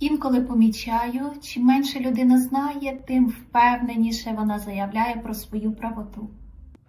Інколи помічаю, чим менше людина знає, тим впевненіше вона заявляє про свою правоту.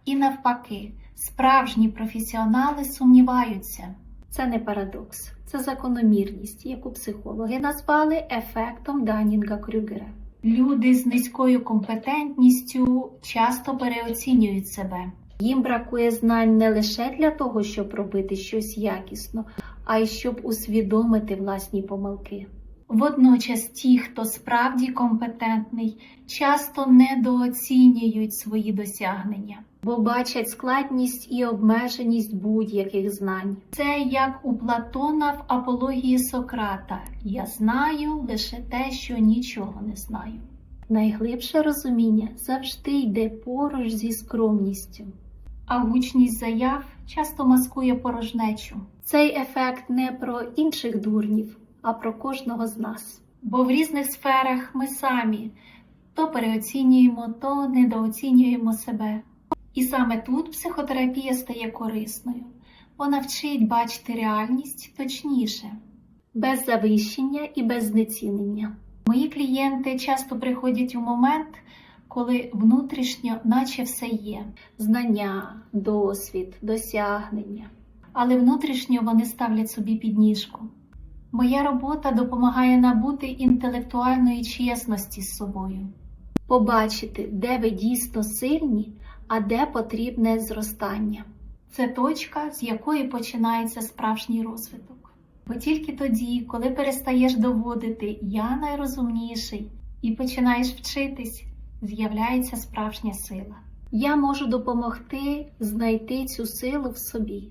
І навпаки, справжні професіонали сумніваються. Це не парадокс, це закономірність, яку психологи назвали ефектом Данінга Крюгера. Люди з низькою компетентністю часто переоцінюють себе. Їм бракує знань не лише для того, щоб робити щось якісно, а й щоб усвідомити власні помилки. Водночас ті, хто справді компетентний, часто недооцінюють свої досягнення, бо бачать складність і обмеженість будь-яких знань. Це як у Платона в апології Сократа: Я знаю лише те, що нічого не знаю. Найглибше розуміння завжди йде поруч зі скромністю, а гучність заяв часто маскує порожнечу. Цей ефект не про інших дурнів, а про кожного з нас. Бо в різних сферах ми самі то переоцінюємо, то недооцінюємо себе. І саме тут психотерапія стає корисною, вона вчить бачити реальність точніше, без завищення і без знецінення. Мої клієнти часто приходять у момент, коли внутрішньо, наче все є: знання, досвід, досягнення. Але внутрішньо вони ставлять собі підніжку. Моя робота допомагає набути інтелектуальної чесності з собою, побачити, де ви дійсно сильні, а де потрібне зростання. Це точка, з якої починається справжній розвиток. Бо тільки тоді, коли перестаєш доводити я найрозумніший і починаєш вчитись, з'являється справжня сила. Я можу допомогти знайти цю силу в собі.